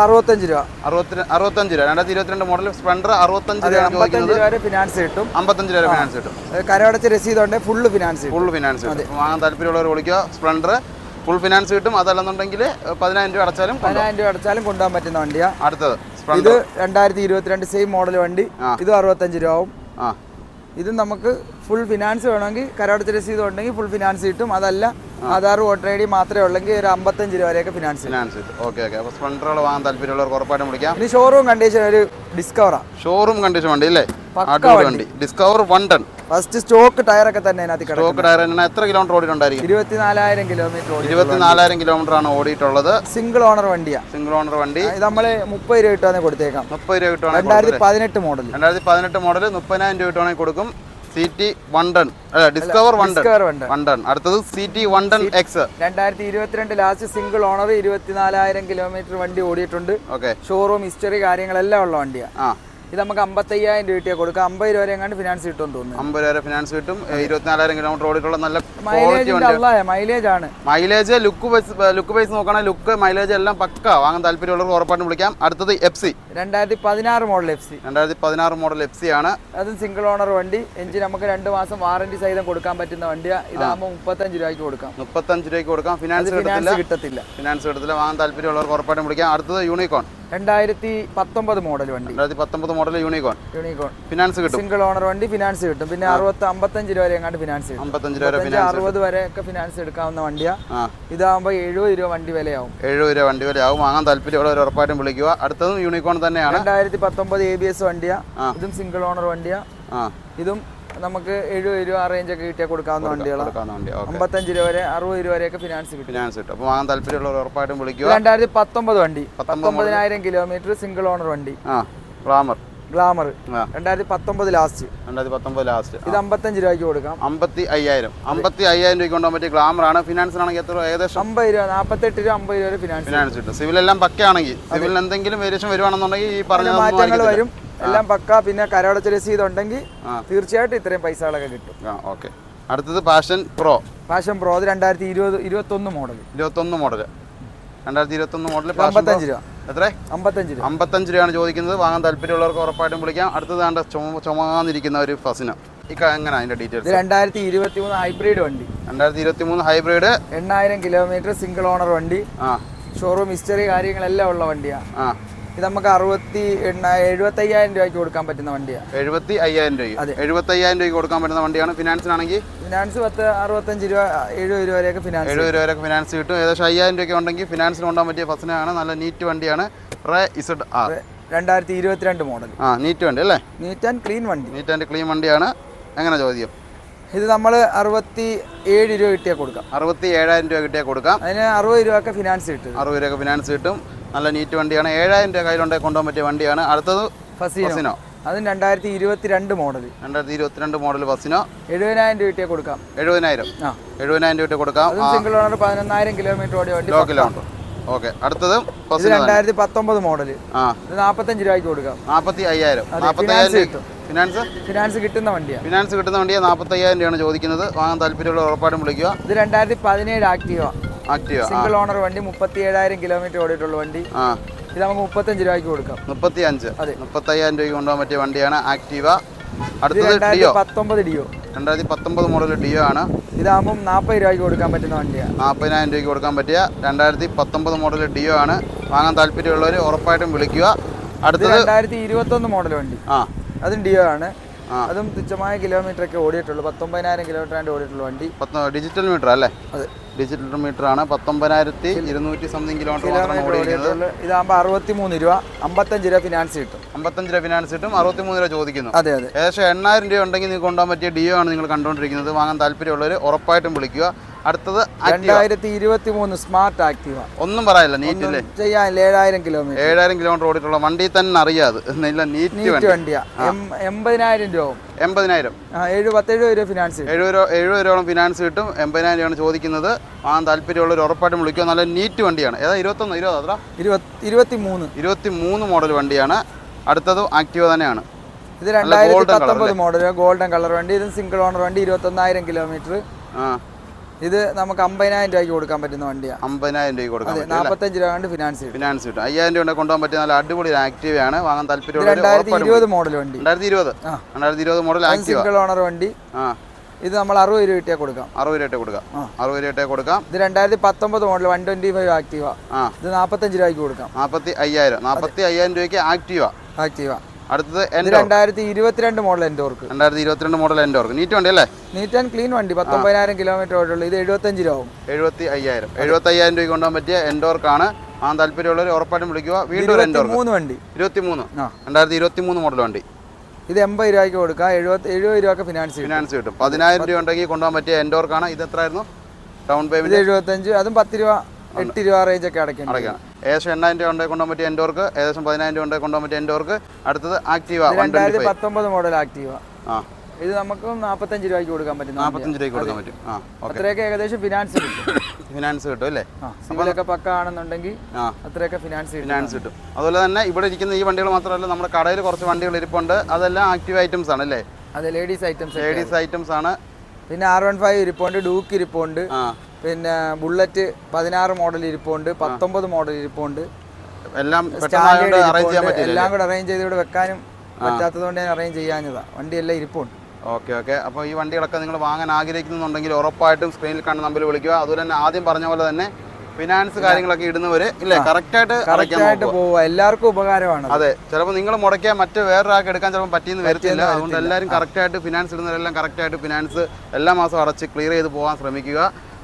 അറുപത്തഞ്ച് രൂപ. അറുപത്തി അറുപത്തഞ്ച് രൂപ. രണ്ടായിരത്തി ഇരുപത്തിരണ്ട് മോഡൽ സ്പ്ലെൻഡർ അറുപത്തഞ്ച് രൂപ വരെ ഫിനാൻസ് കിട്ടും. അമ്പത്തഞ്ച് രൂപ ഫിനാൻസ് കിട്ടും. അത് രസീതുണ്ട് രസീത് ഉണ്ടെങ്കിൽ ഫുള്ള് ഫിനാൻസ് ഫുൾ ഫിനാൻസ് വാങ്ങാൻ താല്പര്യമുള്ളവർ വിളിക്കുക. സ്പ്ലെൻഡർ ഫുൾ ഫിനാൻസ് കിട്ടും. അതല്ലെന്നുണ്ടെങ്കിൽ പതിനായിരം രൂപ അടച്ചാലും. പതിനായിരം രൂപ അടച്ചാലും കൊണ്ടുപോകാൻ പറ്റുന്ന വണ്ടിയാണ് അടുത്തത് ഇത് രണ്ടായിരത്തി ഇരുപത്തിരണ്ട് സെയിം മോഡൽ വണ്ടി. ഇത് അറുപത്തഞ്ച് രൂപ ആവും. ആ. ഇത് നമുക്ക് ഫുൾ ഫിനാൻസ് വേണമെങ്കിൽ കരമടച്ച രസീത് ഉണ്ടെങ്കിൽ ഫുൾ ഫിനാൻസ് കിട്ടും. അതല്ല ആധാർ വോട്ടർ ഐ ഡി മാത്രമേ ഉള്ളെങ്കിൽ ഒരു അമ്പത്തഞ്ച് രൂപ വരെയൊക്കെ ഫിനാൻസ് ഫിനാൻസ് ഓക്കെ ഓക്കെ അപ്പോൾ സ്പ്ലെൻഡറുകൾ വാങ്ങാൻ താല്പര്യമുള്ളവർക്ക് ഉറപ്പായിട്ടും വിളിക്കാം. ഇനി ഷോറൂം കണ്ടീഷൻ ഒരു ഡിസ്കവറാ ഷോറൂം കണ്ടീഷൻ വണ്ടി അല്ലേ അടിപൊളി വണ്ടി. Discover one ten first stock ടയറൊക്കെ തന്നെ അതിനകത്ത് കിടക്കും സ്റ്റോക്ക് ടയർ തന്നെ. എത്ര കിലോമീറ്റർ ഓടിയിട്ടുണ്ടായിരിക്കും? ഇരുപത്തിനാലായിരം കിലോമീറ്റർ ഇരുപത്തിനാലായിരം കിലോമീറ്റർ ആണ് ഓടിയിട്ടുള്ളത്. സിംഗിൾ ഓണർ വണ്ടിയാ. സിംഗിൾ ഓണർ വണ്ടി. നമ്മൾ മുപ്പത് രൂപ ഇട്ടാണ് കൊടുത്തേക്കാം. മുപ്പത് രൂപ ഇട്ടാണ് രണ്ടായിരത്തി പതിനെട്ട് മോഡൽ രണ്ടായിരത്തി പതിനെട്ട് മോഡൽ മുപ്പതിനായിരം രൂപ ഇട്ടാണെങ്കിൽ കൊടുക്കും. സി ടി വൺ ടൺ അല്ല Discover one ten one ten അടുത്തത് C T one ten X രണ്ടായിരത്തി ഇരുപത്തിരണ്ട് ലാസ്റ്റ് സിംഗിൾ ഓണർ ഇരുപത്തിനാലായിരം കിലോമീറ്റർ വണ്ടി ഓടിയിട്ടുണ്ട്. ഓക്കെ ഷോറൂം ഹിസ്റ്ററി കാര്യങ്ങളെല്ലാം ഉള്ള വണ്ടിയാണ് ആ. ഇത് നമുക്ക് അമ്പത്തയ്യായിരം രൂപ കൊടുക്കാം. അമ്പത് രൂപ വരെ എങ്ങാണ്ട് ഫിനാൻസ് കിട്ടുമെന്ന് തോന്നുന്നു. അമ്പത് രൂപ ഫിനാൻസ് കിട്ടും. ഇരുപത്തിനാലായിരം കിലോമീറ്റർ ഓടിയിട്ടുള്ള നല്ല മൈലേജ് മൈലേജ് ആണ്. Mileage look wise look wise നോക്കുകയാണെങ്കിൽ ലുക്ക് മൈലേജ് എല്ലാം പക്ക. വാങ്ങാൻ താല്പര്യമുള്ളവർ ഉറപ്പായിട്ടും വിളിക്കാം. അടുത്തത് എഫ് സി രണ്ടായിരത്തി പതിനാറ് മോഡൽ എഫ് സി രണ്ടായിരത്തി പതിനാറ് മോഡൽ എഫ് സി ആണ്. അതും സിംഗിൾ ഓണർ വണ്ടി. എഞ്ചിൻ നമുക്ക് രണ്ട് മാസം വാറന്റി സഹിതം കൊടുക്കാൻ പറ്റുന്ന വണ്ടിയാണ് ഇതാകുമ്പോൾ മുപ്പത്തഞ്ച് രൂപയ്ക്ക് കൊടുക്കാം. മുപ്പത്തഞ്ച് രൂപയ്ക്ക് കൊടുക്കാം. ഫിനാൻസ് കിട്ടത്തില്ല. ഫിനാൻസ് കിട്ടത്തില്ല. വാങ്ങാൻ താല്പര്യമുള്ളവർ ഉറപ്പായിട്ടും വിളിക്കാം. അടുത്തത് യൂണിക്കോൺ രണ്ടായിരത്തി പത്തൊമ്പത് മോഡൽ വണ്ടി. രണ്ടായിരത്തി പത്തൊമ്പത് മോഡൽ യൂണിക്കോൺ. യൂണിക്കോൺ. ഫിനാൻസ് കിട്ടും. സിംഗിൾ ഓണർ വണ്ടി ഫിനാൻസ് കിട്ടും. പിന്നെ അറുപത്തി അമ്പത്തഞ്ച് രൂപ വരെ എങ്ങാണ്ട് ഫിനാൻസ് കിട്ടും. അറുപത് വരെ ഒക്കെ ഫിനാൻസ് എടുക്കാവുന്ന വണ്ടിയാ. ഇതാകുമ്പോൾ എഴുപത് രൂപ വണ്ടി വിലയാവും. എഴുപത് രൂപ വണ്ടി വിലയാവും. വാങ്ങാൻ താല്പര്യമുള്ളവർ ഉറപ്പായിട്ടും വിളിക്കുക. അടുത്തതും യൂണിക്കോൺ തന്നെയാണ്. രണ്ടായിരത്തി പത്തൊമ്പത് എ ബി എസ് വണ്ടിയാ. ഇതും സിംഗിൾ ഓണർ വണ്ടിയാ. ഇതും നമുക്ക് എഴുപത് രൂപ ആ റേഞ്ചൊക്കെ കിട്ടിയാൽ കൊടുക്കാവുന്ന വണ്ടികളാണ് അമ്പത്തഞ്ച് രൂപ വരെ അറുപത് രൂപ വരെയൊക്കെ ഫിനാൻസ് കിട്ടും. ഫിനാൻസ് കിട്ടും. അപ്പോൾ വാങ്ങാൻ താല്പര്യമുള്ളവർ ഉറപ്പായിട്ടും വിളിക്കുക. രണ്ടായിരത്തി പത്തൊമ്പത് വണ്ടി. പത്തൊമ്പതിനായിരം കിലോമീറ്റർ സിംഗിൾ ഓണർ വണ്ടി. ഗ്ലാമർ ഗ്ലാമർ രണ്ടായിരത്തി പത്തൊമ്പത് ലാസ്റ്റ് രണ്ടായിരത്തി പത്തൊമ്പത് ലാസ്റ്റ് ഇത് അമ്പത്തഞ്ച് രൂപയ്ക്ക് കൊടുക്കാം. അമ്പത്തി അയ്യായിരം. അമ്പത്തി അയ്യായിരം രൂപയ്ക്ക് കൊണ്ടുപോകാൻ പറ്റിയ ഗ്ലാമർ ആണ്. ഫിനാൻസിനാണെങ്കിൽ എത്ര ഏകദേശം അമ്പത് രൂപ നാൽപ്പത്തെട്ട് രൂപ അമ്പത് രൂപ ഫിനാൻസ് ഫിനാൻസ് കിട്ടും. സിവിലെല്ലാം പക്കയാണെങ്കിൽ സിവിൽ എന്തെങ്കിലും വേരിയേഷൻ വരുവാണെന്നുണ്ടെങ്കിൽ ഈ പറഞ്ഞ മാറ്റങ്ങൾ വരും. എല്ലാം പക്ക പിന്നെ കരടച്ച രസീത് ഉണ്ടെങ്കിൽ തീർച്ചയായിട്ടും ഇത്രയും പൈസകളൊക്കെ കിട്ടും. ഓക്കെ. അടുത്തത് പാഷൻ പ്രോ. പാഷൻ പ്രോ അത് രണ്ടായിരത്തി ഇരുപത് ഇരുപത്തൊന്ന് മോഡൽ ഇരുപത്തൊന്ന് മോഡൽ രണ്ടായിരത്തി ഇരുപത്തൊന്ന് മോഡൽ അമ്പത്തഞ്ച് രൂപ. എത്ര? അമ്പത്തഞ്ച് രൂപ. അമ്പത്തഞ്ച് രൂപയാണ് ചോദിക്കുന്നത്. വാങ്ങാൻ താല്പര്യമുള്ളവർക്ക് ഉറപ്പായിട്ടും വിളിക്കാം. അടുത്തത് വേണ്ട ചുമ ചുമന്നിരിക്കുന്ന ഒരു ഫസിന്. എങ്ങനെ അതിന്റെ ഡീറ്റെയിൽസ് രണ്ടായിരത്തി ഇരുപത്തി മൂന്ന് ഹൈബ്രിഡ് വണ്ടി. രണ്ടായിരത്തി ഇരുപത്തി മൂന്ന് ഹൈബ്രിഡ് എണ്ണായിരം കിലോമീറ്റർ സിംഗിൾ ഓണർ വണ്ടി. ആ. ഷോറൂം ഹിസ്റ്ററി കാര്യങ്ങളെല്ലാം ഉള്ള വണ്ടിയാണ് ആ. ഇത് നമുക്ക് അറുപത്തി എഴുപത്തയ്യായിരം രൂപയ്ക്ക് കൊടുക്കാൻ പറ്റുന്ന വണ്ടിയാണ് എഴുപത്തി അയ്യായിരം രൂപ എഴുപത്തി അയ്യായിരം രൂപയ്ക്ക് കൊടുക്കാൻ പറ്റുന്ന വണ്ടിയാണ് ഫിനാൻസിനാണെങ്കിൽ? ഫിനാൻസ് പത്ത് അറുപത്തഞ്ച് രൂപ എഴുപത് രൂപ വരെയൊക്കെ ഫിനാൻസ് എഴുപത് രൂപ വരെ ഫിനാൻസ് കിട്ടും. ഏകദേശം അയ്യായിരം രൂപയ്ക്ക് ഉണ്ടെങ്കിൽ ഫിനാൻസിന് കൊണ്ടുപോകാൻ പറ്റിയ ഫസ്റ്റിനാണ്. നല്ല നീറ്റ് വണ്ടിയാണ്. Ray Z R. രണ്ടായിരത്തി ഇരുപത്തിരണ്ട് മോഡൽ. ആ നീറ്റ് വണ്ടി അല്ലേ? നീറ്റ് ആൻഡ് ക്ലീൻ വണ്ടി. നീറ്റ് ആൻഡ് ക്ലീൻ വണ്ടിയാണ്. എങ്ങനെ ചോദ്യം? ഇത് നമ്മൾ അറുപത്തി ഏഴ് രൂപ കിട്ടിയാൽ കൊടുക്കാം. അറുപത്തി ഏഴായിരം രൂപ കിട്ടിയാൽ കൊടുക്കാം. അതിന് അറുപത് രൂപയൊക്കെ ഫിനാൻസ് കിട്ടും. അറുപത് രൂപ ഫിനാൻസ് കിട്ടും. നല്ല നീറ്റ് വണ്ടിയാണ്. ഏഴായിരം രൂപ കയ്യിലുണ്ടെങ്കിൽ കൊണ്ടുപോകാൻ പറ്റിയ വണ്ടിയാണ്. അടുത്തത് ഫസീനോ അതും രണ്ടായിരത്തി ഇരുപത്തി രണ്ട് മോഡൽ രണ്ടായിരത്തി ഇരുപത്തിരണ്ട് മോഡൽ ഫസിനോ എഴുപതിനായിരം രൂപ കിട്ടിയാൽ കൊടുക്കാം. എഴുപതിനായിരം. ആ. എഴുപതിനായിരം രൂപ കൊടുക്കാം. സിംഗിൾ ഓണർ പതിനൊന്നായിരം കിലോമീറ്റർ ഓടിയ വണ്ടി ലോ കിലോമീറ്റർ ഓക്കെ അടുത്തത്. രണ്ടായിരത്തി പത്തൊമ്പത് മോഡൽ ആ. നാൽപ്പത്തഞ്ച് രൂപയ്ക്ക് കൊടുക്കാം. നാൽപ്പത്തി അയ്യായിരം. നാൽപ്പത്തി അയ്യായിരം കിട്ടും. ഫിനാൻസ് ഫിനാൻസ് കിട്ടുന്ന വണ്ടിയാണ് ഫിനാൻസ് കിട്ടുന്ന വണ്ടിയാണ് നാൽപ്പത്തി അയ്യായിരം രൂപയാണ് ചോദിക്കുന്നത്. വാങ്ങാൻ താല്പര്യമുള്ള ഉറപ്പായിട്ടും വിളിക്കുക. ഇത് രണ്ടായിരത്തി പതിനേഴ് ആക്റ്റീവ ആക്റ്റീവ സിംഗിൾ ഓണർ വണ്ടി മുപ്പത്തി ഏഴായിരം കിലോമീറ്റർ ഓടിയിട്ടുള്ള വണ്ടി. ഇത് നമുക്ക് മുപ്പത്തഞ്ച് രൂപയ്ക്ക് കൊടുക്കാം. മുപ്പത്തി അഞ്ച് അതെ. മുപ്പത്തയ്യായിരം രൂപയ്ക്ക് കൊണ്ടുപോകാൻ പറ്റിയ വണ്ടിയാണ് ആക്റ്റീവ അടുത്തത് ഡിയോ പത്തൊമ്പത് ഡിയോ രണ്ടായിരത്തി പത്തൊമ്പത് മോഡൽ ഡിയോ ആണ്. ഇതാകുമ്പോൾ നാൽപ്പത് രൂപയ്ക്ക് കൊടുക്കാൻ പറ്റുന്ന വണ്ടിയാണ് നാൽപ്പതിനായിരം രൂപയ്ക്ക് കൊടുക്കാൻ പറ്റിയ രണ്ടായിരത്തി പത്തൊമ്പത് മോഡൽ ഡിയോ ആണ്. വാങ്ങാൻ താല്പര്യമുള്ളവർ ഉറപ്പായിട്ടും വിളിക്കുക. അടുത്തത് രണ്ടായിരത്തി ഇരുപത്തൊന്ന് മോഡൽ വണ്ടി. ആ. അതും ഡിയോ ആണ്. അതും തുച്ഛമായ കിലോമീറ്റർ ഒക്കെ ഓടിയിട്ടുള്ളൂ. പത്തൊമ്പതിനായിരം കിലോമീറ്റർ ആയിട്ട് ഓടിയിട്ടുള്ള വണ്ടി. ഡിജിറ്റൽ മീറ്റർ അല്ലേ? അതെ. ഡിജിറ്റൽ മീറ്റർ ആണ് പത്തൊമ്പതിനായിരത്തി ഇരുന്നൂറ്റി സംതിങ് കിലോമീറ്റർ ഇതാകുമ്പോൾ അറുപത്തി മൂന്ന് രൂപ. അമ്പത്തഞ്ച് രൂപ ഫിനാൻസ് കിട്ടും. അമ്പത്തഞ്ച് രൂപ ഫിനാൻസ് കിട്ടും. അറുപത്തിമൂന്ന് രൂപ ചോദിക്കുന്നു. അതെ അതെ. ഏകദേശം എണ്ണായിരം രൂപ ഉണ്ടെങ്കിൽ നിങ്ങൾക്ക് കൊണ്ടുപോകാൻ പറ്റിയ ഡിയോ ആണ് നിങ്ങൾ കണ്ടുകൊണ്ടിരിക്കുന്നത്. വാങ്ങാൻ താല്പര്യമുള്ളവർ ഉറപ്പായിട്ടും വിളിക്കുക. അടുത്തത് രണ്ടായിരത്തി ഇരുപത്തി മൂന്ന് സ്മാർട്ട് ആക്റ്റീവ. ഒന്നും പറയാനില്ല നീറ്റ് അല്ലേ? ചെയ്യാനില്ല ഏഴായിരം കിലോമീറ്റർ ഏഴായിരം കിലോമീറ്റർ ഓടിയിട്ടുള്ള വണ്ടി തന്നെ അറിയാതെ. നല്ല നീറ്റ് വണ്ടിയാ. എൺപതിനായിരം രൂപ. എൺപതിനായിരം. പത്തെഴുപത് രൂപ ഫിനാൻസ് കിട്ടും. എഴുപത് രൂപ എഴുപത് രൂപയോളം ഫിനാൻസ് കിട്ടും. എൺപതിനായിരം രൂപയാണ് ചോദിക്കുന്നത്. ആ താല്പര്യമുള്ള ഒരു ഉറപ്പായിട്ടും വിളിക്കുക. നല്ല നീറ്റ് വണ്ടിയാണ്. ഏതാ ഇരുപത്തൊന്ന് ഇരുപത് അത്ര? ഇരുപത്തി മൂന്ന് ഇരുപത്തി മൂന്ന് മോഡൽ വണ്ടിയാണ്. അടുത്തതും ആക്റ്റീവ തന്നെയാണ്. ഇത് രണ്ടായിരത്തി പത്തൊമ്പത് മോഡൽ ഗോൾഡൻ കളർ വണ്ടി. ഇത് സിംഗിൾ ഓണർ വണ്ടി ഇരുപത്തൊന്നായിരം കിലോമീറ്റർ ഇത് നമുക്ക് അമ്പതിനായിരം രൂപയ്ക്ക് കൊടുക്കാൻ പറ്റുന്ന വണ്ടിയാണ് അമ്പതിനായിരം രൂപ കൊടുക്കാൻ പറ്റും നാൽപ്പത്തഞ്ച് രൂപ കൊണ്ട് ഫിനാൻസ് കിട്ടും ഫിനാൻസ് കിട്ടും അയ്യായിരം രൂപ കൊണ്ടുപോകാൻ പറ്റിയ നല്ല അടിപൊളി ആക്റ്റീവ് ആണ്. വാങ്ങാൻ താല്പര്യം രണ്ടായിരത്തി ഇരുപത് മോഡൽ വണ്ടി. രണ്ടായിരത്തി ഇരുപത്. ആ. രണ്ടായിരത്തി ഇരുപത് മോഡൽ ആക്റ്റീവ് സിംഗിൾ ഓണർ വണ്ടി. ആ. ഇത് നമ്മൾ അറുപത് രൂപ കിട്ടിയാൽ കൊടുക്കാം. അറുപത് രൂപ കൊടുക്കാം. അറുപത് രൂപ കൊടുക്കാം. ഇത് രണ്ടായിരത്തി പത്തൊമ്പത് model one twenty five Activa ആ. ഇത് നാൽപ്പത്തഞ്ച് രൂപയ്ക്ക് കൊടുക്കാം. നാൽപ്പത്തി അയ്യായിരം. നാൽപ്പത്തി അയ്യായിരം രൂപയ്ക്ക് ആക്റ്റീവ ആക്റ്റീവ അടുത്തത് രണ്ടായിരത്തി ഇരുപത്തിരണ്ട് മോഡൽ എൻഡോർക്ക് രണ്ടായിരത്തി ഇരുപത്തിരണ്ട് മോഡൽ എന്റെ ഓർക്ക് നീറ്റ് വണ്ടി അല്ലേ? നീറ്റ് ആൻഡ് ക്ലീൻ വണ്ടി. പത്തൊമ്പതിനായിരം കിലോമീറ്റർ ഓടുള്ളൂ ഇത് എഴുപത്തഞ്ച് രൂപ എഴുപത്തി അയ്യായിരം എഴുപത്തി അയ്യായിരം രൂപ കൊണ്ടുപോകാൻ പറ്റിയ എൻഡോർക്കാണ് ആ താല്പര്യമുള്ളവർ ഉറപ്പായിട്ടും വിളിക്കുക. വീണ്ടും എൻഡോർക്ക് മൂന്ന് വണ്ടി. ഇരുപത്തി മൂന്ന് രണ്ടായിരത്തി ഇരുപത്തി മൂന്ന് മോഡൽ വണ്ടി. ഇത് എൺപത് രൂപയ്ക്ക് കൊടുക്കാം എഴുപത്തി എഴുപത് രൂപയ്ക്ക് ഫിനാൻസ് ഫിനാൻസ് കിട്ടും. പതിനായിരം രൂപ ഉണ്ടെങ്കിൽ കൊണ്ടുപോകാൻ പറ്റിയ എൻഡോർക്കാണ് ഇത് എത്രയായിരുന്നു ഡൗൺ പേയ്മെന്റ് എഴുപത്തഞ്ച് അതും പത്ത് രൂപ എട്ട് രൂപ റേഞ്ച് ഒക്കെ അടയ്ക്കണം. ഏകദേശം എണ്ണായിരം രൂപ ഉണ്ടെങ്കിൽ കൊണ്ടുപോകാൻ പറ്റിയ എൻഡോർക്ക് ഏകദേശം പതിനായിരം രൂപ ഉണ്ടെങ്കിൽ കൊണ്ടുപോകാൻ പറ്റിയ എൻഡോർക്ക് അടുത്തത് ആക്റ്റീവ രണ്ടായിരത്തി പത്തൊമ്പത് മോഡൽ ആക്റ്റീവ. ആ. ഇത് നമുക്ക് നാൽപ്പത്തഞ്ച് രൂപയ്ക്ക് കൊടുക്കാൻ പറ്റും. നാൽപ്പത്തഞ്ച് രൂപയ്ക്ക് കൊടുക്കാൻ പറ്റും. ആ അത്രയൊക്കെ ഏകദേശം ഫിനാൻസ് കിട്ടും. ഫിനാൻസ് കിട്ടും അല്ലേ? സിവിലൊക്കെ പക്ക ആണെന്നുണ്ടെങ്കിൽ ആ. അത്രയൊക്കെ ഫിനാൻസ് ഫിനാൻസ് കിട്ടും. അതുപോലെ തന്നെ ഇവിടെ ഇരിക്കുന്ന ഈ വണ്ടികൾ മാത്രമല്ല നമ്മുടെ കടയിൽ കുറച്ച് വണ്ടികൾ ഇരിപ്പുണ്ട്. അതെല്ലാം ആക്റ്റീവ് ഐറ്റംസ് ആണ് അല്ലേ? അതെ ലേഡീസ് ഐറ്റംസ് ലേഡീസ് ഐറ്റംസ് ആണ്. പിന്നെ ആർ വൺ ഫൈവ് ഇരിപ്പുണ്ട് ഡൂക്ക് ഇരിപ്പുണ്ട്. ആ. പിന്നെ ബുള്ളറ്റ് പതിനാറ് മോഡൽ ഇരിപ്പുണ്ട് പത്തൊമ്പത് മോഡൽ ഇരിപ്പുണ്ട്. എല്ലാം എല്ലാം കൂടെ അറേഞ്ച് ചെയ്ത് ഇവിടെ വെക്കാനും പറ്റാത്തത് കൊണ്ട് ഞാൻ അറേഞ്ച് ചെയ്യാഞ്ഞതാ. വണ്ടിയെല്ലാം ഇരിപ്പുണ്ട്. Okay okay. അപ്പോൾ ഈ വണ്ടികളൊക്കെ നിങ്ങൾ വാങ്ങാൻ ആഗ്രഹിക്കുന്നുണ്ടെങ്കിൽ ഉറപ്പായിട്ടും സ്ക്രീനിൽ കാണുന്ന നമ്പറിൽ വിളിക്കുക. അതുപോലെ തന്നെ ആദ്യം പറഞ്ഞ പോലെ തന്നെ ഫിനാൻസ് കാര്യങ്ങളൊക്കെ ഇടുന്നവര് ഇല്ലേ? കറക്റ്റായിട്ട് ആയിട്ട് കറക്റ്റായിട്ട് ആയിട്ട് പോവുക. എല്ലാവർക്കും ഉപകാരമാണ് അതെ. ചിലപ്പോൾ നിങ്ങൾ മുടക്കിയാൽ മറ്റ് വേറൊരാൾക്ക് എടുക്കാൻ ചിലപ്പോൾ പറ്റിയെന്ന് വരത്തില്ല. അതുകൊണ്ട് എല്ലാവരും കറക്റ്റായിട്ട് ഫിനാൻസ് ഇടുന്നവരെല്ലാം കറക്റ്റായിട്ട് ഫിനാൻസ് എല്ലാ മാസവും അടച്ച് ക്ലിയർ ചെയ്ത് പോകാൻ ശ്രമിക്കുക.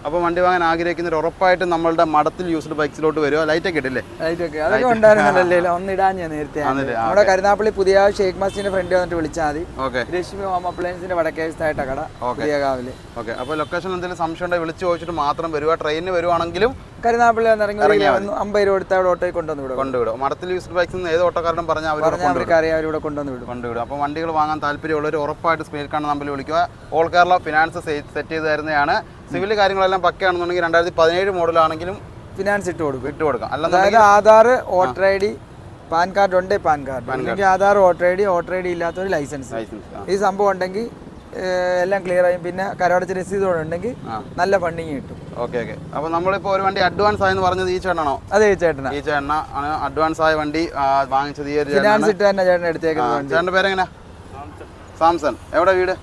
അപ്പോൾ വണ്ടി വാങ്ങാൻ ആഗ്രഹിക്കുന്നവർ ഉറപ്പായിട്ടും നമ്മളുടെ മഠത്തിൽ യൂസ്ഡ് ബൈക്സിലോട്ട് വരുമോ ലൈറ്റൊക്കെ ഇട്ടില്ലേ ലൈറ്റൊക്കെ അതൊക്കെ ഉണ്ടായിരുന്നല്ലോ ഒന്ന് ഇടാൻ ഞാൻ നേരത്തെ നമ്മുടെ കരുനാപ്പള്ളി പുതിയ ഷേഖ് മസ്ജിന്റെ ഫ്രണ്ട് വന്നിട്ട് വിളിച്ചാൽ മതി. ഓക്കെ. രശ്മി ഹോം അപ്ലയൻസിന്റെ വടക്കേസ്ഥായിട്ടാ കട പുതിയ കാവിൽ. ഓക്കെ. അപ്പോൾ ലൊക്കേഷൻ എന്തെങ്കിലും സംശയം ഉണ്ടെങ്കിൽ വിളിച്ചു ചോദിച്ചിട്ട് മാത്രം വരുക ട്രെയിനിന് വരുവാണെങ്കിലും കരുനാപ്പള്ളി വന്ന് ഇറങ്ങി ഒരു ഒന്ന് അമ്പത് രൂപ കൊടുത്ത് അവിടെ ഓട്ടോയിൽ കൊണ്ടുവന്ന് വിടും. കൊണ്ടുവിടും. മഠത്തിൽ യൂസ്ഡ് ബൈക്സ് നിന്ന് ഏത് ഓട്ടോക്കാരനും പറഞ്ഞാൽ അവർക്ക് അറിയാം അവരിവിടെ കൊണ്ടുവന്ന് വിടും. കൊണ്ടുവിടും. അപ്പോൾ വണ്ടികൾ വാങ്ങാൻ താല്പര്യമുള്ളവർ ഉറപ്പായിട്ട് സ്പീഡ് കാണുന്ന നമ്പറിൽ വിളിക്കുക. ഓൾ കേരള ഫിനാൻസ് സെറ്റ് ചെയ്ത് തരുന്നതാണ്. സിവിൽ കാര്യങ്ങളെല്ലാം പക്കയാണെന്നുണ്ടെങ്കിൽ രണ്ടായിരത്തി പതിനേഴ് മോഡലാണെങ്കിലും ഫിനാൻസ് ഇട്ട് കൊടുക്കും. ഇട്ട് കൊടുക്കാം. അതായത് Aadhaar voter I D PAN card ഉണ്ട് പാൻ കാർഡ്. അല്ലെങ്കിൽ Aadhaar voter I D voter I D ഇല്ലാത്തൊരു ലൈസൻസ്. ലൈസൻസ് ഈ സംഭവം ഉണ്ടെങ്കിൽ എല്ലാം ക്ലിയർ ആയും. പിന്നെ കരടച്ച രസീത് കൂടെ ഉണ്ടെങ്കിൽ നല്ല ഫണ്ടിങ് കിട്ടും. Okay okay. അപ്പോൾ നമ്മളിപ്പോൾ ഒരു വണ്ടി അഡ്വാൻസ് ആയെന്ന് പറഞ്ഞത് ഈ ചേട്ടനാണോ? അതെ ചേട്ടനാ. ഈ ചേട്ടന. ആണ് അഡ്വാൻസ് ആയ വണ്ടി വാങ്ങിച്ചത് ഈ ഒരു ഫിനാൻസ് ഇട്ട് തന്നെ ചേട്ടൻ എടുത്തേക്കുന്നത് വണ്ടി. ചേട്ടന്റെ പേരെങ്ങനെ സാംസൺ. എവിടെ വീട്?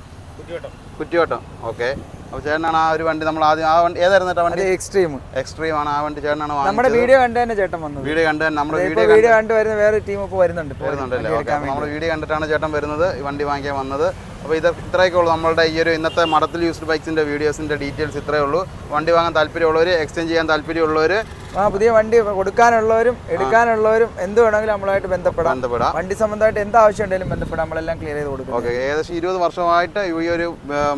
കുറ്റിയോട്ടം ഓക്കെ. അപ്പോൾ ചേട്ടനാണ് ആ ഒരു വണ്ടി നമ്മൾ ആദ്യം ആ വണ്ടി ഏതായിരുന്നു വണ്ടി? എക്സ്ട്രീം എക്സ്ട്രീം ആണ്. ആ വണ്ടി ചേട്ടനാണ് നമ്മുടെ വീഡിയോ കണ്ട് തന്നെ ചേട്ടൻ വന്നത്. വീഡിയോ കണ്ട് നമ്മുടെ വീഡിയോ വീഡിയോ കണ്ട്. വരുന്ന വേറെ ടീം ഇപ്പോൾ വരുന്നുണ്ട്. വരുന്നുണ്ടല്ലേ? നമ്മുടെ വീഡിയോ കണ്ടിട്ടാണ് ചേട്ടൻ വരുന്നത് ഈ വണ്ടി വാങ്ങിക്കാൻ വന്നത്. അപ്പോൾ ഇത് ഇത്രയൊക്കെ ഉള്ളൂ നമ്മളുടെ ഈ ഒരു ഇന്നത്തെ മടത്തിൽ യൂസ്ഡ് ബൈക്സിന്റെ വീഡിയോസിന്റെ ഡീറ്റെയിൽസ് ഇത്രയേ ഉള്ളൂ. വണ്ടി വാങ്ങാൻ താല്പര്യമുള്ളവർ എക്സ്ചേഞ്ച് ചെയ്യാൻ താല്പര്യമുള്ളവർ ആ പുതിയ വണ്ടി കൊടുക്കാനുള്ളവരും എടുക്കാനുള്ളവരും എന്ത് വേണമെങ്കിലും നമ്മളായിട്ട് ബന്ധപ്പെടാം. ബന്ധപ്പെടാം. വണ്ടി സംബന്ധമായിട്ട് എന്ത് ആവശ്യം ഉണ്ടെങ്കിലും ബന്ധപ്പെടാം. നമ്മളെല്ലാം ക്ലിയർ ചെയ്ത് കൊടുക്കും. ഓക്കെ ഏകദേശം ഇരുപത് വർഷമായിട്ട് ഈ ഒരു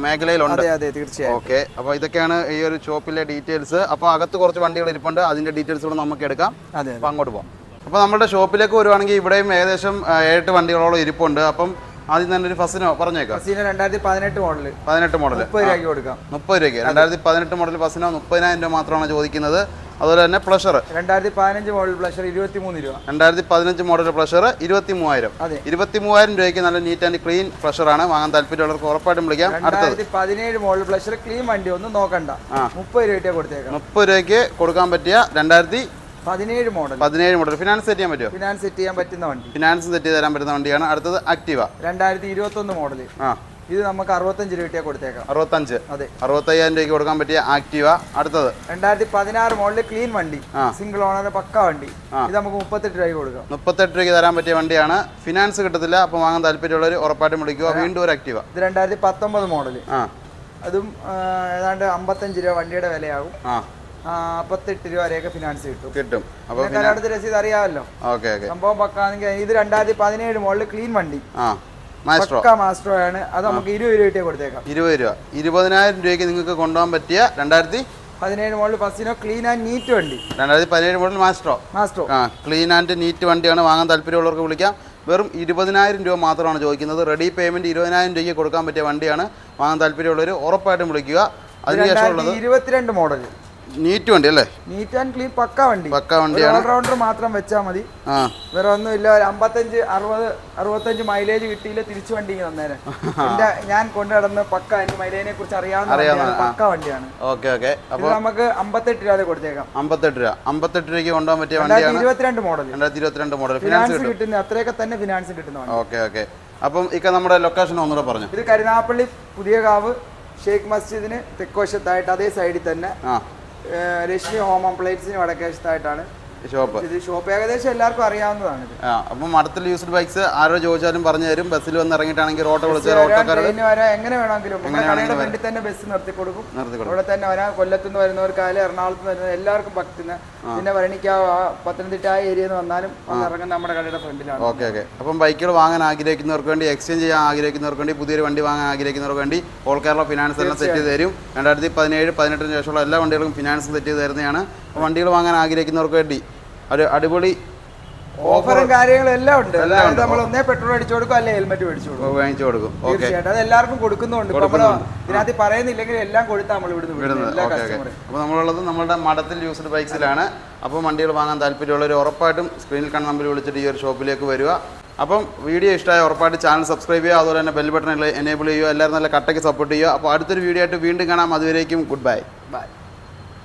മേഖലയിലുണ്ട്. അതെ അതെ തീർച്ചയായും. ഓക്കെ അപ്പോൾ ഇതൊക്കെയാണ് ഈ ഒരു ഷോപ്പിലെ ഡീറ്റെയിൽസ്. അപ്പോൾ അകത്ത് കുറച്ച് വണ്ടികൾ ഇരിപ്പുണ്ട്. അതിന്റെ ഡീറ്റെയിൽസ് കൂടെ നമുക്ക് എടുക്കാം. അതെ അപ്പോൾ അങ്ങോട്ട് പോകാം അപ്പോൾ നമ്മുടെ ഷോപ്പിലേക്ക് വരുവാണെങ്കിൽ ഇവിടെയും ഏകദേശം ഏഴ് വണ്ടികളോളം ഇരിപ്പുണ്ട്. അപ്പം ആദ്യം തന്നെ ഒരു ഫസിനോ പറഞ്ഞേക്കാം. ഫസിനോ രണ്ടായിരത്തി പതിനെട്ട് മോഡൽ പതിനെട്ട് മോഡൽ മുപ്പത് രൂപയ്ക്ക് കൊടുക്കാം. മുപ്പത് രൂപയ്ക്ക്. രണ്ടായിരത്തി പതിനെട്ട് മോഡൽ ഫസിനോ മുപ്പതിനായിരം രൂപ മാത്രമാണ് ചോദിക്കുന്നത്. അതുപോലെ തന്നെ പ്ലഷർ. രണ്ടായിരത്തി പതിനഞ്ച് മോഡൽ പ്ലഷർ ഇരുപത്തി മൂന്ന് രൂപ. രണ്ടായിരത്തി പതിനഞ്ച് മോഡൽ പ്ലഷർ ഇരുപത്തി മൂവായിരം ഇരുപത്തി മൂവായിരം രൂപയ്ക്ക് നല്ല നീറ്റ് ആൻഡ് ക്ലീൻ പ്ലഷർ ആണ്. വാങ്ങാൻ താല്പര്യമുള്ളവർക്ക് ഉറപ്പായിട്ടും വിളിക്കാം. രണ്ടായിരത്തി പതിനേഴ് മോഡൽ പ്ലഷർ ക്ലീൻ വണ്ടി ഒന്നും നോക്കണ്ട. മുപ്പത് രൂപയ്ക്ക് കൊടുത്തേക്കാം. മുപ്പത് രൂപയ്ക്ക് കൊടുക്കാൻ പറ്റിയ രണ്ടായിരത്തി പതിനേഴ് മോഡൽ. പതിനേഴ് മോഡൽ. ഫിനാൻസ് സെറ്റ് ചെയ്യാൻ പറ്റുമോ? ഫിനാൻസ് സെറ്റ് ചെയ്യാൻ പറ്റുന്ന വണ്ടി. ഫിനാൻസ് സെറ്റ് ചെയ്ത് തരാൻ പറ്റുന്ന വണ്ടിയാണ്. അടുത്തത് ആക്റ്റീവ രണ്ടായിരത്തി ഇരുപത്തൊന്ന് മോഡൽ ആ. ഇത് നമുക്ക് അറുപത്തഞ്ച് രൂപയ്ക്ക് കൊടുത്തേക്കാം. അറുപത്തഞ്ച്. അതെ. അറുപത്തയ്യായിരം രൂപയ്ക്ക് കൊടുക്കാൻ പറ്റിയ ആക്റ്റീവ അടുത്തത്? രണ്ടായിരത്തി പതിനാറ് മോഡൽ ക്ലീൻ വണ്ടി. സിംഗിൾ ഓണർ പക്ക വണ്ടി. ഇത് നമുക്ക് മുപ്പത്തെട്ട് രൂപയ്ക്ക് കൊടുക്കാം. മുപ്പത്തെട്ട് രൂപയ്ക്ക് തരാൻ പറ്റിയ വണ്ടിയാണ്. ഫിനാൻസ് കിട്ടത്തില്ല. അപ്പോൾ വാങ്ങാൻ താല്പര്യമുള്ളവർ ഉറപ്പായിട്ടും വിളിക്കുക. വീണ്ടും ഒരു ആക്റ്റീവ ഇത് രണ്ടായിരത്തി പത്തൊമ്പത് മോഡൽ ആ. അതും ഏതാണ്ട് അമ്പത്തഞ്ച് രൂപ വണ്ടിയുടെ വിലയാകും. നാൽപ്പത്തെട്ട് രൂപ വരെയൊക്കെ ഫിനാൻസ് കിട്ടും. കിട്ടും. അപ്പോൾ പിന്നെ കരാടത്ത് രസീത് അറിയാമല്ലോ. Okay okay. സംഭവം പക്കാണെങ്കിൽ ഇത് രണ്ടായിരത്തി പതിനേഴ് മോഡൽ ക്ലീൻ വണ്ടി. ആ മാസ്ട്രോ ആണ്. അത് നമുക്ക് ഇരുപത് രൂപയ്ക്ക് കൊടുത്തേക്കാം. ഇരുപത് രൂപ. ഇരുപതിനായിരം രൂപയ്ക്ക് നിങ്ങൾക്ക് കൊണ്ടുപോകാൻ പറ്റിയ രണ്ടായിരത്തി പതിനേഴ് model Fascino clean and neat വണ്ടി. രണ്ടായിരത്തി പതിനേഴ് മോഡൽ മാസ്ട്രോ മാസ്ട്രോ ആ ക്ലീൻ ആൻഡ് നീറ്റ് വണ്ടിയാണ് വാങ്ങാൻ താല്പര്യമുള്ളവർക്ക് വിളിക്കാം. വെറും ഇരുപതിനായിരം രൂപ മാത്രമാണ് ചോദിക്കുന്നത്. റെഡി പേയ്മെന്റ് ഇരുപതിനായിരം രൂപയ്ക്ക് കൊടുക്കാൻ പറ്റിയ വണ്ടിയാണ് വാങ്ങാൻ താല്പര്യമുള്ളവർ ഉറപ്പായിട്ടും വിളിക്കുക. അതിനുശേഷം ഇരുപത്തിരണ്ട് മോഡൽ നീറ്റ് വണ്ടി അല്ലേ? നീറ്റ് ആൻഡ് ക്ലീൻ പക്ക വണ്ടി. പക്ക വണ്ടിയാണ്. ഓൾറൗണ്ടർ മാത്രം വെച്ചാൽ മതി. ആ. വേറെ ഒന്നുമില്ല. ഒരു അമ്പത്തഞ്ച് അറുപത് അറുപത്തഞ്ച് മൈലേജ് കിട്ടിയില്ല തിരിച്ചു വണ്ടി തന്നേരം *laughs* എന്റെ ഞാൻ കൊണ്ടു നടന്ന് പക്ക എന്റെ മൈലേജിനെ കുറിച്ച് അറിയാവുന്ന. പക്ക വണ്ടിയാണ്. Okay okay. അപ്പോൾ നമുക്ക് അമ്പത്തെട്ട് രൂപ കൊടുത്തേക്കാം. അമ്പത്തെട്ട് രൂപ. അമ്പത്തെട്ട് രൂപയ്ക്ക് കൊണ്ടുപോകാൻ പറ്റിയ വണ്ടിയാണ്. ഇരുപത്തിരണ്ട് മോഡൽ രണ്ടായിരത്തി ഇരുപത്തിരണ്ട് മോഡൽ ഫിനാൻസ് കിട്ടുന്ന അത്രയൊക്കെ തന്നെ ഫിനാൻസ് കിട്ടുന്ന വണ്ടി. Okay okay. അപ്പം ഇക്ക നമ്മുടെ ലൊക്കേഷൻ ഒന്നുകൂടെ പറഞ്ഞു. ഇത് കരുനാപ്പള്ളി പുതിയ കാവ് ഷെയ്ഖ് മസ്ജിദിന് തെക്കോശത്തായിട്ട് അതേ സൈഡിൽ തന്നെ. രശ്മി ഹോം അപ്ലയൻസിന് വടക്കേശത്തായിട്ടാണ് ഷോപ്പ് ഇത് ഷോപ്പ് ഏകദേശം എല്ലാവർക്കും അറിയാവുന്നതാണ് ആ അപ്പം മഠത്തിൽ യൂസ്ഡ് ബൈക്സ് ആരോ ചോദിച്ചാലും പറഞ്ഞു തരും. ബസ്സിൽ വന്ന് ഇറങ്ങിയിട്ടാണെങ്കിൽ ഓട്ടോ വിളിച്ചാൽ ഓട്ടോക്കാരോട് എങ്ങനെ വേണമെങ്കിലും കടയുടെ ഫ്രണ്ടിൽ തന്നെ ബസ് നിർത്തി കൊടുക്കും. ഇവിടെ തന്നെ വരാം കൊല്ലത്തുനിന്ന് വരുന്നവർക്കായാലും എറണാകുളത്ത് വരുന്ന എല്ലാവർക്കും പറ്റുന്ന പിന്നെ ഭരണിക്കാവ് ആ പത്തനംതിട്ട ആ ഏരിയയിൽ നിന്ന് വന്നാലും വന്ന് ഇറങ്ങുന്ന നമ്മുടെ കടയുടെ ഫ്രണ്ടിലാണ്. Okay okay. അപ്പം ബൈക്കുകൾ വാങ്ങാൻ ആഗ്രഹിക്കുന്നവർക്ക് വേണ്ടി എക്സ്ചേഞ്ച് ചെയ്യാൻ ആഗ്രഹിക്കുന്നവർക്ക് വേണ്ടി പുതിയൊരു വണ്ടി വാങ്ങാൻ ആഗ്രഹിക്കുന്നവർക്ക് വേണ്ടി ഓൾ കേരള ഫിനാൻസ് എല്ലാം സെറ്റ് ചെയ്ത് തരും. രണ്ടായിരത്തി പതിനേഴ് പതിനെട്ടിന് ശേഷമുള്ള എല്ലാ വണ്ടികളും ഫിനാൻസ് സെറ്റ് ചെയ്ത് തരുന്നതാണ്. വണ്ടികൾ വാങ്ങാൻ ആഗ്രഹിക്കുന്നവർക്ക് വേണ്ടി ഒരു അടിപൊളി ഓഫറും കാര്യങ്ങളും എല്ലാം ഉണ്ട്. അതായത് നമ്മൾ ഒന്നേ പെട്രോൾ അടിച്ചു കൊടുക്കും അല്ലെ ഹെൽമെറ്റ് മേടിച്ചു കൊടുക്കും. വാങ്ങിച്ചു കൊടുക്കും. തീർച്ചയായിട്ടും. അത് എല്ലാവർക്കും കൊടുക്കുന്നുണ്ട്. ഇതിനകത്ത് പറയുന്നില്ലെങ്കിൽ എല്ലാം കൊടുത്താൽ നമ്മൾ ഇവിടുന്ന് അപ്പോൾ നമ്മളുള്ളത് നമ്മുടെ മഠത്തിൽ യൂസ്ഡ് ബൈക്സിലാണ്. അപ്പോൾ വണ്ടികൾ വാങ്ങാൻ താല്പര്യമുള്ളവർ ഉറപ്പായിട്ടും സ്ക്രീനിൽ കാണുന്ന നമ്പർ വിളിച്ചിട്ട് ഈ ഒരു ഷോപ്പിലേക്ക് വരിക. അപ്പം വീഡിയോ ഇഷ്ടമായ ഉറപ്പായിട്ട് ചാനൽ സബ്സ്ക്രൈബ് ചെയ്യുക. അതുപോലെ തന്നെ ബെൽ ബട്ടൺ എനേബിൾ ചെയ്യുക. എല്ലാവരും നല്ല കട്ടയ്ക്ക് സപ്പോർട്ട് ചെയ്യുക. അപ്പോൾ അടുത്തൊരു വീഡിയോ ആയിട്ട് വീണ്ടും കാണാം. അതുവരേക്കും ഗുഡ് ബൈ ബൈ